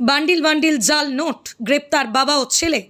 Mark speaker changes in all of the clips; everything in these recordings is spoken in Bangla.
Speaker 1: বান্ডিল বান্ডিল জাল নোট, গ্রেপ্তার বাবা ও ছেলে।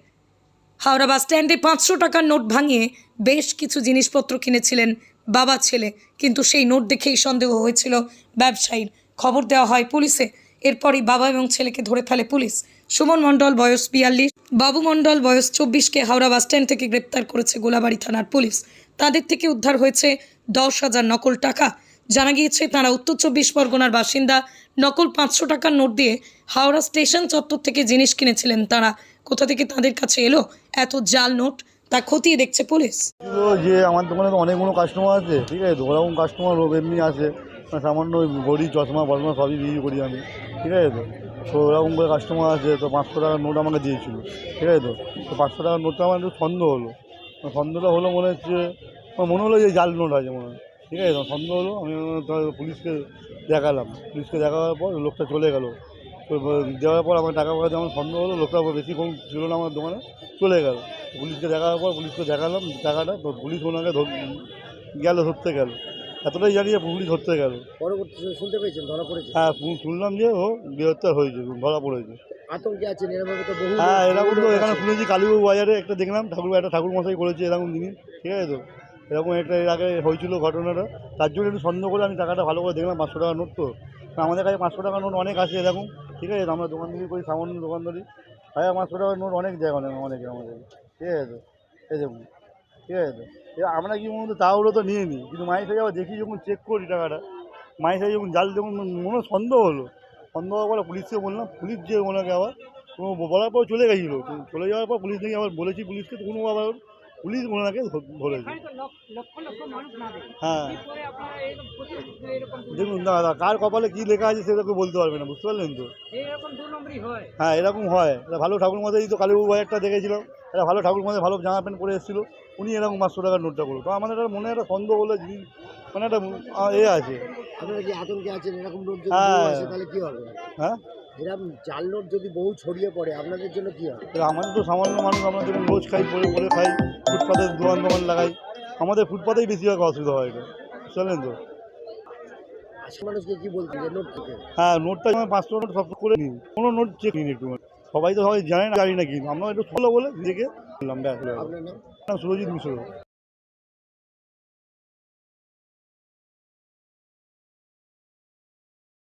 Speaker 1: হাওড়া বাস স্ট্যান্ডে পাঁচশো টাকার নোট ভাঙিয়ে বেশ কিছু জিনিসপত্র কিনেছিলেন বাবা ছেলে। কিন্তু সেই নোট দেখেই সন্দেহ হয়েছিল ব্যবসায়ীর। খবর দেওয়া হয় পুলিশে। এরপরই বাবা এবং ছেলেকে ধরে ফেলে পুলিশ। সুমন মণ্ডল, বয়স বিয়াল্লিশ। বাবু মণ্ডল, বয়স চব্বিশকে হাওড়া বাস স্ট্যান্ড থেকে গ্রেপ্তার করেছে গোলাবাড়ি থানার পুলিশ। তাদের থেকে উদ্ধার হয়েছে দশ হাজার নকল টাকা। জানা গিয়েছে, তারা উত্তর চব্বিশ পরগনার বাসিন্দা। নকল পাঁচশো টাকার নোট দিয়ে হাওড়া স্টেশন চত্বর থেকে জিনিস কিনেছিলেন তারা। কোথা থেকে তাদের কাছে এলো এত জাল নোট? তা খতিয়ে দেখছে পুলিশ।
Speaker 2: যে আমার দোকানে তো অনেকগুলো কাস্টমার আছে, ঠিক আছে? ওরকম কাস্টমার এমনি আসে মানে সামান্য ঘড়ি চশমা ফসমা সবই বিক্রি করি আমি, ঠিক আছে তো? তো ওরকম করে কাস্টমার আছে, তো পাঁচশো টাকার নোট আমাকে দিয়েছিল, ঠিক আছে তো? তো পাঁচশো টাকার নোটটা আমার একটু সন্দেহ হলো। সন্দেহটা হলো মনে হচ্ছে মনে হলো যে জাল নোট আছে মনে হয়। ঠিক আছে সন্দেহ হলো আমি পুলিশকে দেখালাম। পুলিশকে দেখাবার পর লোকটা চলে গেল। দেওয়ার পর আমার টাকা পয়সা যেমন সন্দেহ হলো লোকটা বেশিক্ষণ ছিল না আমার দোকানে চলে গেল। পুলিশকে দেখার পর পুলিশকে দেখালাম টাকাটা তো পুলিশ ওনাকে ধর গেল ধরতে গেল। এতটাই জানি যে পুলিশ ধরতে গেল।
Speaker 3: পরবর্তী শুনতে পেয়েছেন ধরা পড়েছে?
Speaker 2: হ্যাঁ শুনলাম যে ও গ্রেপ্তার হয়েছে ধরা পড়েছে।
Speaker 3: আতঙ্কে তো
Speaker 2: হ্যাঁ এরকম তো এখানে শুনেছি কালীবাবু বাজারে একটা দেখলাম ঠাকুর একটা ঠাকুর মশাই করেছে এরকম জিনিস ঠিক আছে তো? এরকম একটা এর আগে হয়েছিল ঘটনাটা। তার জন্য একটু সন্দেহ করে আমি টাকাটা ভালো করে দেখলাম, পাঁচশো টাকা নোট তো। আমাদের কাছে পাঁচশো টাকার নোট অনেক আছে এরকম, ঠিক আছে? আমরা দোকানদারি করি, সামান্য দোকানদারি। হাজার পাঁচশো টাকার নোট অনেক জায়গা অনেক, অনেকে, আমাদের। ঠিক আছে? তো এই দেখুন, ঠিক আছে? তো আমরা কি মনে তাহলে তো নিয়ে নিই কিন্তু মায়ের সাথে আবার দেখি যখন চেক করি টাকাটা, মায়ের সাথে যখন জাল যখন মনে সন্দেহ হলো। সন্দেহ হওয়ার পরে পুলিশকে বললাম, পুলিশ যে ওনাকে আবার বলার পর চলে গেছিল। চলে যাওয়ার পর পুলিশ নাকি আবার বলেছি পুলিশকে, তো কোনো আবার পুলিশ ওনাকে ধরেছে হ্যাঁ। দেখুন দাদা কার কপালে কী লেখা আছে সেটা কেউ বলতে পারবে না বুঝতে পারলেন তো? হ্যাঁ। এরকম হয়। একটা ভালো ঠাকুর মাথায় তো কালীবাবু বাজারটা দেখেছিলাম। একটা ভালো ঠাকুর মাথায় ভালো জামা প্যান্ট পরে এসেছিল। উনি এরকম পাঁচশো টাকার নোটটা করল। তো আমাদের একটা মনে একটা সন্দেহ হলো জিনিস মানে একটা এ আছে।
Speaker 3: আপনারা কি আতঙ্কে আছেন? এরকম লোক
Speaker 2: হ্যাঁ।
Speaker 3: তাহলে কি হবে?
Speaker 2: হ্যাঁ?
Speaker 3: এরকম জাল নোট যদি বহু ছড়িয়ে পড়ে আপনাদের জন্য কি হবে?
Speaker 2: আমাদের তো সামান্য মানুষ আমরা যেমন রোজ খাই পরে পরে খাই ফুটপাতে দোকান দোকান লাগাই আমাদের ফুটপাতেই বেশিরভাগ অসুবিধা হয় এটা। চলেন তো?
Speaker 3: মানুষকে কি বলতে নোট থেকে?
Speaker 2: হ্যাঁ নোটটা পাঁচশো নোট সব করে নিই। কোনো নোট চেক নিন একটু সবাই তো সবাই জানে না জানি না কিন্তু। আমরা একটু ফলো বলে নিজেকে
Speaker 3: আপনার নাম?
Speaker 2: সুরজিৎ মিশ্র।